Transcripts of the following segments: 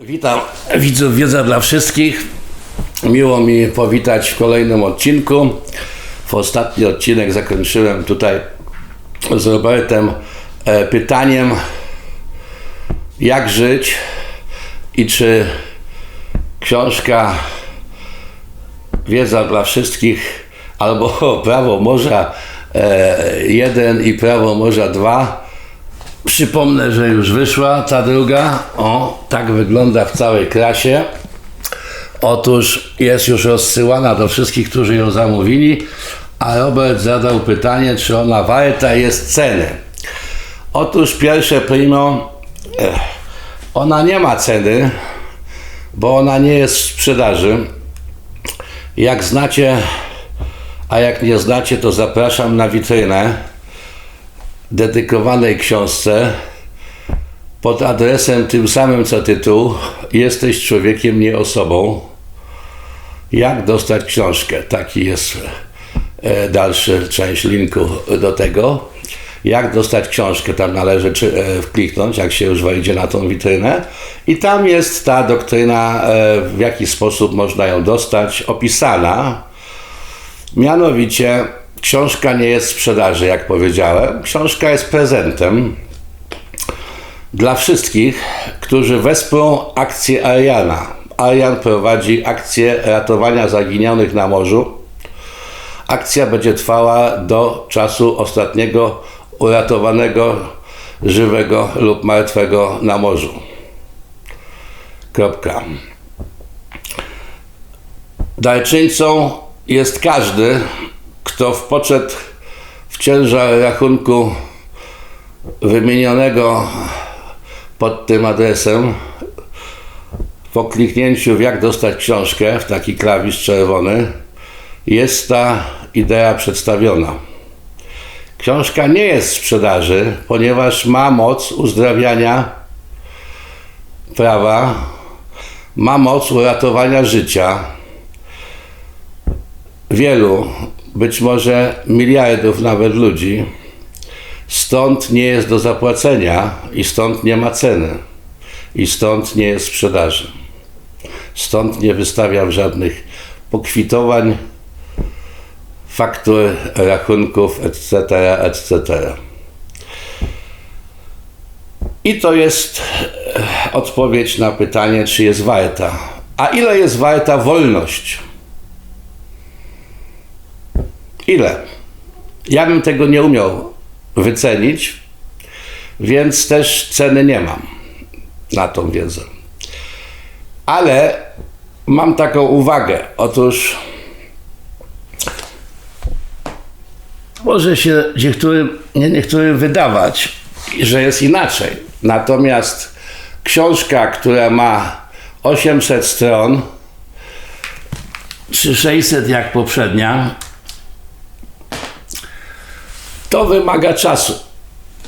Witam widzów Wiedza dla Wszystkich. Miło mi powitać w kolejnym odcinku. W ostatni odcinek zakończyłem tutaj z Robertem e, pytaniem, jak żyć i czy książka Wiedza dla Wszystkich albo Prawo Morza 1 i Prawo Morza 2 Przypomnę, że już wyszła ta druga. O, tak wygląda w całej krasie. Otóż jest już rozsyłana do wszystkich, którzy ją zamówili, a Robert zadał pytanie, czy ona warta jest ceny. Otóż pierwsze primo, eh, ona nie ma ceny, bo ona nie jest w sprzedaży. Jak znacie, a jak nie znacie, to zapraszam na witrynę dedykowanej książce pod adresem tym samym co tytuł Jesteś człowiekiem, nie osobą. Jak dostać książkę? Taki jest e, dalszy część linku do tego. Jak dostać książkę? Tam należy e, kliknąć, jak się już wejdzie na tą witrynę. I tam jest ta doktryna, e, w jaki sposób można ją dostać, opisana. Mianowicie Książka nie jest sprzedaży, jak powiedziałem. Książka jest prezentem dla wszystkich, którzy wesprą akcję Ariana. Arian prowadzi akcję ratowania zaginionych na morzu. Akcja będzie trwała do czasu ostatniego uratowanego żywego lub martwego na morzu. Kropka. Darczyńcą jest każdy, kto w poczet w ciężar rachunku wymienionego pod tym adresem po kliknięciu w jak dostać książkę w taki klawisz czerwony jest ta idea przedstawiona. Książka nie jest w sprzedaży, ponieważ ma moc uzdrawiania prawa, ma moc uratowania życia wielu być może miliardów nawet ludzi. Stąd nie jest do zapłacenia i stąd nie ma ceny. I stąd nie jest sprzedaży. Stąd nie wystawiam żadnych pokwitowań, faktur, rachunków, etc., etc. I to jest e, odpowiedź na pytanie, czy jest warta. A ile jest warta wolność? Ile? Ja bym tego nie umiał wycenić, więc też ceny nie mam na tą wiedzę. Ale mam taką uwagę. Otóż może się niektórym, nie niektórym wydawać, że jest inaczej. Natomiast książka, która ma 800 stron, czy 600 jak poprzednia, to wymaga czasu,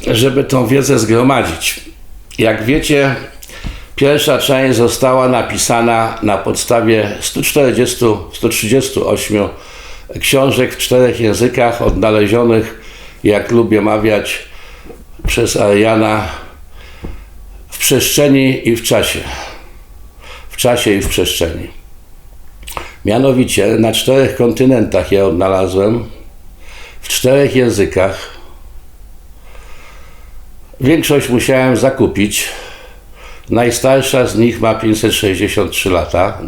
żeby tą wiedzę zgromadzić. Jak wiecie, pierwsza część została napisana na podstawie 140, 138 książek w czterech językach odnalezionych, jak lubię mawiać, przez Ariana w przestrzeni i w czasie. W czasie i w przestrzeni. Mianowicie na czterech kontynentach je odnalazłem w czterech językach. Większość musiałem zakupić. Najstarsza z nich ma 563 lata.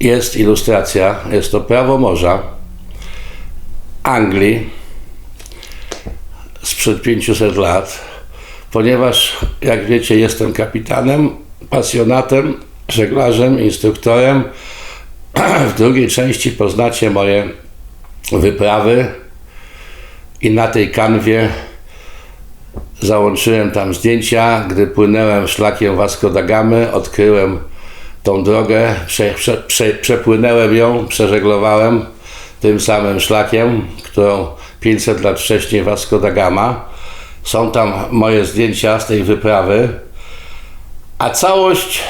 Jest ilustracja, jest to prawo morza Anglii sprzed 500 lat, ponieważ, jak wiecie, jestem kapitanem, pasjonatem, żeglarzem, instruktorem. W drugiej części poznacie moje wyprawy i na tej kanwie załączyłem tam zdjęcia, gdy płynąłem szlakiem Vasco da Gamy, odkryłem tą drogę, prze, prze, prze, przepłynąłem ją, przeżeglowałem tym samym szlakiem, którą 500 lat wcześniej Vasco da Gama. Są tam moje zdjęcia z tej wyprawy, a całość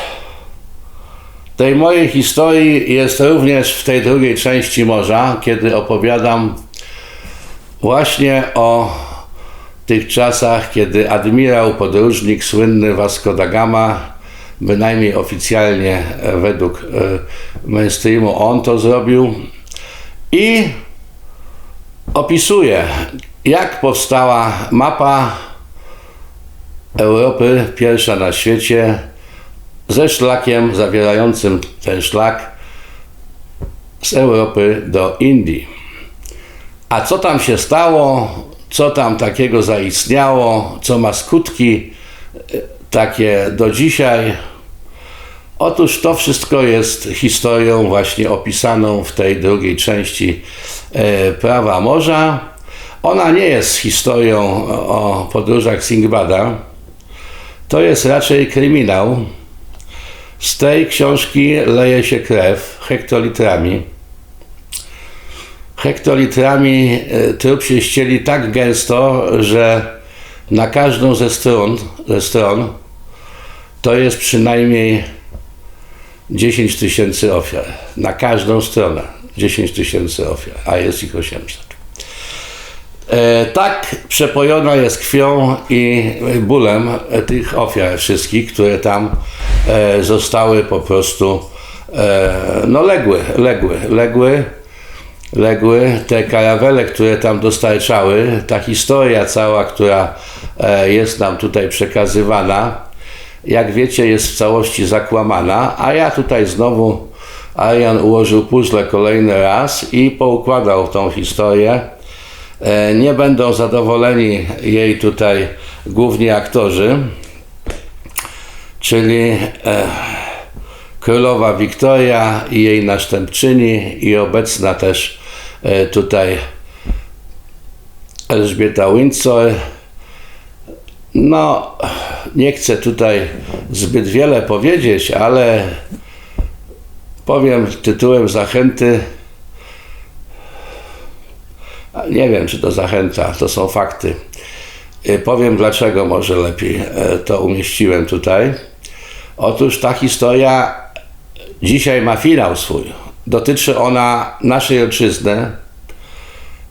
tej mojej historii jest również w tej drugiej części morza, kiedy opowiadam właśnie o tych czasach, kiedy admirał, podróżnik słynny Vasco da Gama bynajmniej oficjalnie e, według e, mainstreamu on to zrobił i opisuje, jak powstała mapa Europy, pierwsza na świecie, ze szlakiem zawierającym ten szlak z Europy do Indii. A co tam się stało, co tam takiego zaistniało, co ma skutki e, takie do dzisiaj? Otóż to wszystko jest historią właśnie opisaną w tej drugiej części e, Prawa Morza. Ona nie jest historią o podróżach Singbada. To jest raczej kryminał. Z tej książki leje się krew hektolitrami. Hektolitrami e, trup się ścieli tak gęsto, że na każdą ze stron, ze stron to jest przynajmniej 10 tysięcy ofiar. Na każdą stronę 10 tysięcy ofiar, a jest ich 800. E, tak przepojona jest krwią i bólem tych ofiar wszystkich, które tam zostały po prostu e, no legły, legły, legły, legły. Te karawele, które tam dostarczały, ta historia cała, która e, jest nam tutaj przekazywana, jak wiecie, jest w całości zakłamana, a ja tutaj znowu Arian ułożył puzzle kolejny raz i poukładał tą historię. E, Nie będą zadowoleni jej tutaj główni aktorzy, czyli e, królowa Wiktoria i jej następczyni i obecna też e, tutaj Elżbieta Windsor. No, nie chcę tutaj zbyt wiele powiedzieć, ale powiem tytułem zachęty. Nie wiem, czy to zachęta, to są fakty. Y, Powiem dlaczego może lepiej e, to umieściłem tutaj. Otóż ta historia dzisiaj ma finał swój. Dotyczy ona naszej ojczyzny,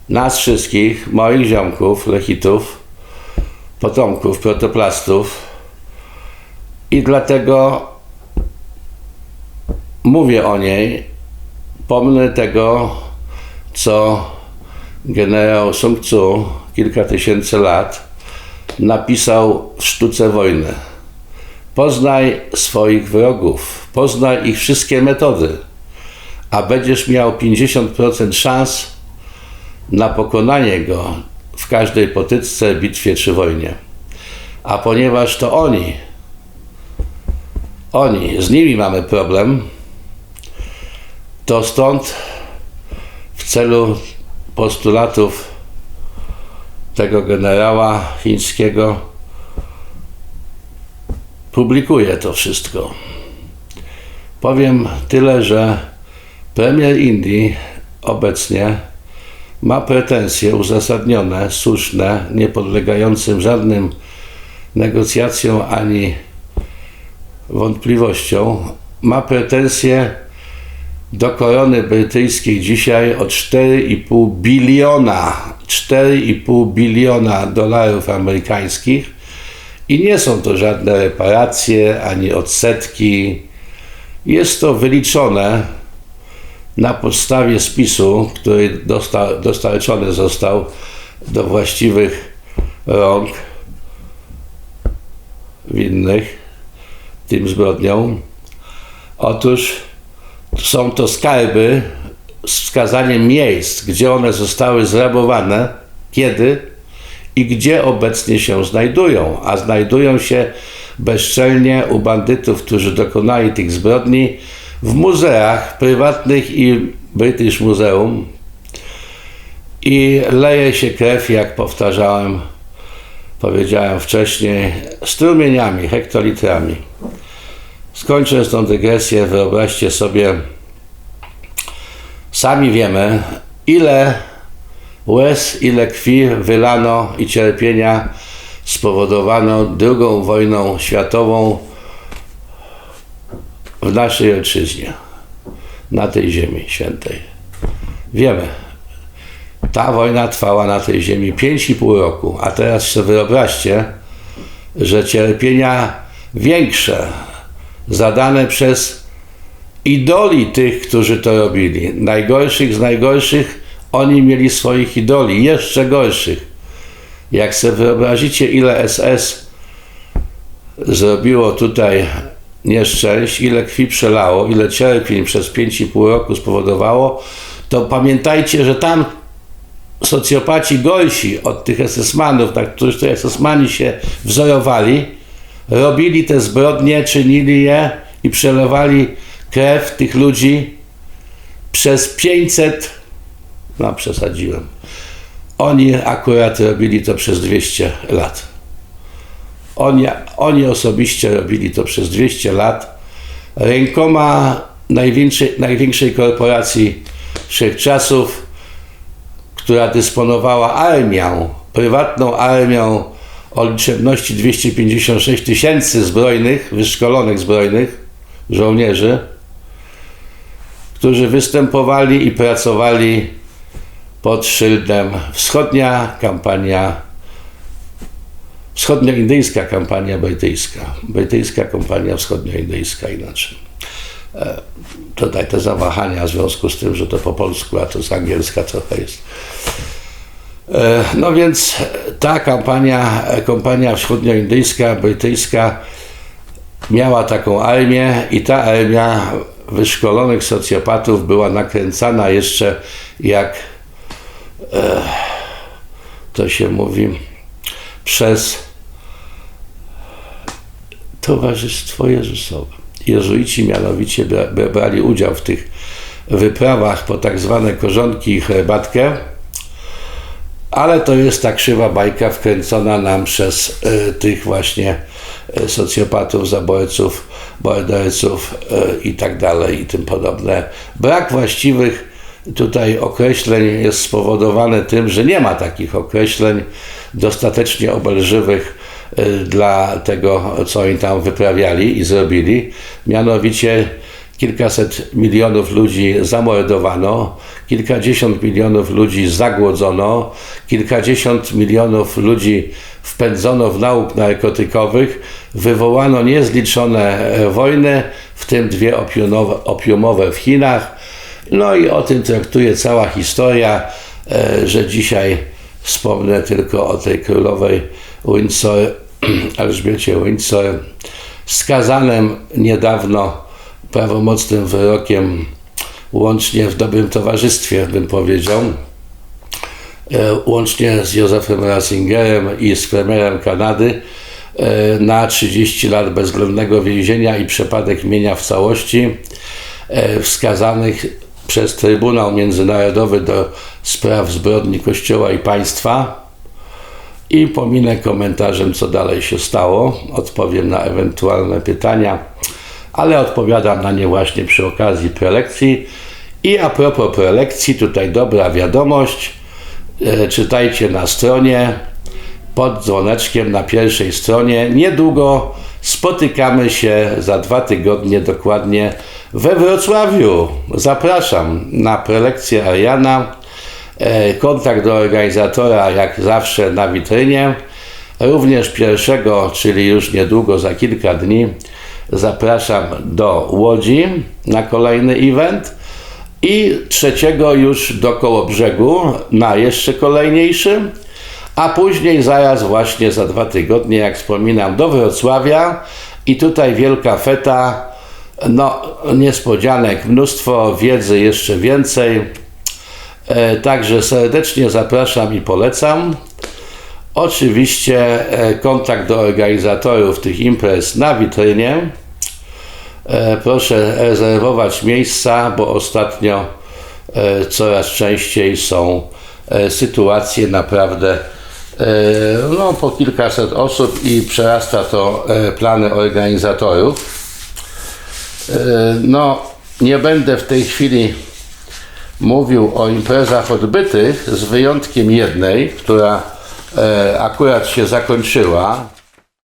nas wszystkich, moich ziomków, lechitów, potomków, protoplastów i dlatego mówię o niej, pomnę tego, co generał Sun Tzu kilka tysięcy lat napisał w Sztuce Wojny. Poznaj swoich wrogów, poznaj ich wszystkie metody, a będziesz miał 50% szans na pokonanie go w każdej potyczce, bitwie czy wojnie. A ponieważ to oni, oni, z nimi mamy problem, to stąd w celu postulatów tego generała chińskiego publikuję to wszystko. Powiem tyle, że premier Indii obecnie ma pretensje uzasadnione, słuszne, nie podlegającym żadnym negocjacjom ani wątpliwościom. Ma pretensje do korony brytyjskiej dzisiaj o 4,5 biliona, 4,5 biliona dolarów amerykańskich i nie są to żadne reparacje ani odsetki. Jest to wyliczone na podstawie spisu, który dosta, dostarczony został do właściwych rąk winnych tym zbrodniom. Otóż są to skarby z wskazaniem miejsc, gdzie one zostały zrabowane, kiedy i gdzie obecnie się znajdują, a znajdują się bezczelnie u bandytów, którzy dokonali tych zbrodni w muzeach prywatnych i British Museum i leje się krew, jak powtarzałem, powiedziałem wcześniej, strumieniami, hektolitrami. Skończę tą dygresję, wyobraźcie sobie, sami wiemy, ile łez, ile krwi wylano i cierpienia spowodowano II wojną światową w naszej ojczyźnie, na tej ziemi świętej. Wiemy, ta wojna trwała na tej ziemi 5,5 roku, a teraz sobie wyobraźcie, że cierpienia większe zadane przez idoli tych, którzy to robili. Najgorszych z najgorszych, oni mieli swoich idoli, jeszcze gorszych. Jak sobie wyobrazicie, ile SS zrobiło tutaj nieszczęść, ile krwi przelało, ile cierpień przez 5,5 roku spowodowało, to pamiętajcie, że tam socjopaci gorsi od tych SS-manów, na których to SS-mani się wzorowali, robili te zbrodnie, czynili je i przelewali krew tych ludzi przez 500, no przesadziłem, oni akurat robili to przez 200 lat. Oni, oni osobiście robili to przez 200 lat rękoma największej, największej korporacji wszechczasów, która dysponowała armią, prywatną armią o liczebności 256 tysięcy zbrojnych, wyszkolonych zbrojnych żołnierzy, którzy występowali i pracowali pod szyldem wschodnia kampania, wschodnioindyjska kampania brytyjska, brytyjska kampania wschodnioindyjska inaczej. E, Tutaj te zawahania w związku z tym, że to po polsku, a to z angielska trochę jest. E, No więc ta kampania, kampania wschodnioindyjska, brytyjska miała taką armię i ta armia wyszkolonych socjopatów była nakręcana jeszcze jak to się mówi przez Towarzystwo Jezusowe. Jezuici mianowicie bra- bra- brali udział w tych wyprawach po tak zwane korzonki i herbatkę, ale to jest ta krzywa bajka wkręcona nam przez e, tych właśnie e, socjopatów, zabojców, morderców e, i tak dalej i tym podobne. Brak właściwych tutaj określeń jest spowodowany tym, że nie ma takich określeń dostatecznie obelżywych e, dla tego, co oni tam wyprawiali i zrobili. Mianowicie kilkaset milionów ludzi zamordowano, kilkadziesiąt milionów ludzi zagłodzono, kilkadziesiąt milionów ludzi wpędzono w nauk narkotykowych, wywołano niezliczone e, wojny, w tym dwie opiumowe w Chinach. No i o tym traktuje cała historia, e, że dzisiaj wspomnę tylko o tej królowej Windsor, Elżbiecie Windsor, skazanym niedawno prawomocnym wyrokiem, łącznie w dobrym towarzystwie, bym powiedział, e, łącznie z Józefem Ratzingerem i z premierem Kanady, e, na 30 lat bezwzględnego więzienia i przepadek mienia w całości, wskazanych przez Trybunał Międzynarodowy do spraw zbrodni Kościoła i państwa. I pominę komentarzem, co dalej się stało. Odpowiem na ewentualne pytania, ale odpowiadam na nie właśnie przy okazji prelekcji. I a propos prelekcji, tutaj dobra wiadomość. E, Czytajcie na stronie pod dzwoneczkiem na pierwszej stronie. Niedługo spotykamy się za dwa tygodnie dokładnie we Wrocławiu. Zapraszam na prelekcję Ariana. E, Kontakt do organizatora jak zawsze na witrynie. Również pierwszego, czyli już niedługo za kilka dni, zapraszam do Łodzi na kolejny event. I trzeciego już do Kołobrzegu na jeszcze kolejniejszy. A później zaraz właśnie za dwa tygodnie, jak wspominam, do Wrocławia. I tutaj wielka feta, no niespodzianek, mnóstwo wiedzy, jeszcze więcej. E, Także serdecznie zapraszam i polecam. Oczywiście e, kontakt do organizatorów tych imprez na witrynie. E, Proszę rezerwować miejsca, bo ostatnio coraz częściej są sytuacje naprawdę no, po kilkaset osób i przerasta to plany organizatorów. E, No, nie będę w tej chwili mówił o imprezach odbytych, z wyjątkiem jednej, która e, akurat się zakończyła.